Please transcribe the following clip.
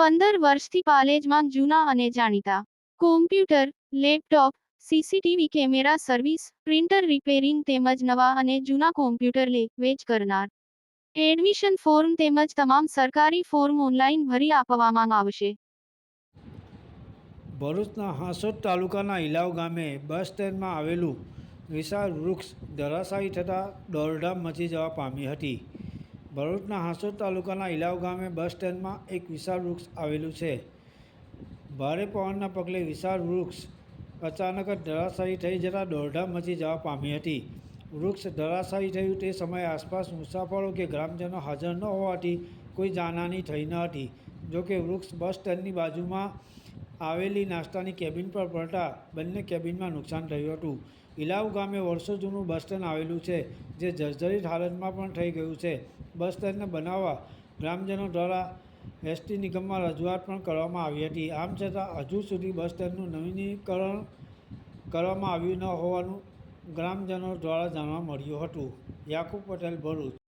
પંદર વર્ષથી પાલેજમાં જૂના અને જાણીતા. Computer laptop CCTV camera service printer repairing તેમજ નવા અને જૂના કોમ્પ્યુટર લે, વેચ કરનાર. એડમિશન ફોર્મ તેમજ તમામ સરકારી ફોર્મ ઓનલાઈન ભરી આપવામાં આવશે. ભરૂચના હાંસોદ તાલુકાના ઇલાવ ગામે બસ સ્ટેન્ડમાં આવેલું વિશાળ વૃક્ષ ધરાશાયી થતાં દોડધામ મચી જવા પામી હતી. ભરૂચના હાંસોદ તાલુકાના ઇલાવ ગામે બસ સ્ટેન્ડમાં એક વિશાળ વૃક્ષ આવેલું છે. ભારે પવનના પગલે વિશાળ વૃક્ષ અચાનક જ ધરાશાયી થઈ જતાં દોડધામ મચી જવા પામી હતી. વૃક્ષ ધરાશાયી થયું તે સમયે આસપાસ મુસાફરો કે ગ્રામજનો હાજર ન હોવાથી કોઈ જાનહાની થઈ ન હતી. જોકે વૃક્ષ બસ સ્ટેન્ડની બાજુમાં આવેલી નાસ્તાની કેબિન પર પડતા બંને કેબિનમાં નુકસાન થયું હતું. ઇલાવ ગામે વર્ષો જૂનું બસ સ્ટેન્ડ આવેલું છે, જે જર્જરિત હાલતમાં પણ થઈ ગયું છે. બસ સ્ટેન્ડને બનાવવા ગ્રામજનો દ્વારા એસટી નિગમમાં રજૂઆત પણ કરવામાં આવી હતી. આમ છતાં, હજુ સુધી બસ સ્ટેન્ડનું નવીનીકરણ કરવામાં આવ્યું ન હોવાનું ગ્રામજનો દ્વારા જાણવા મળ્યું હતું. યાકુબ પટેલ, ભરૂચ.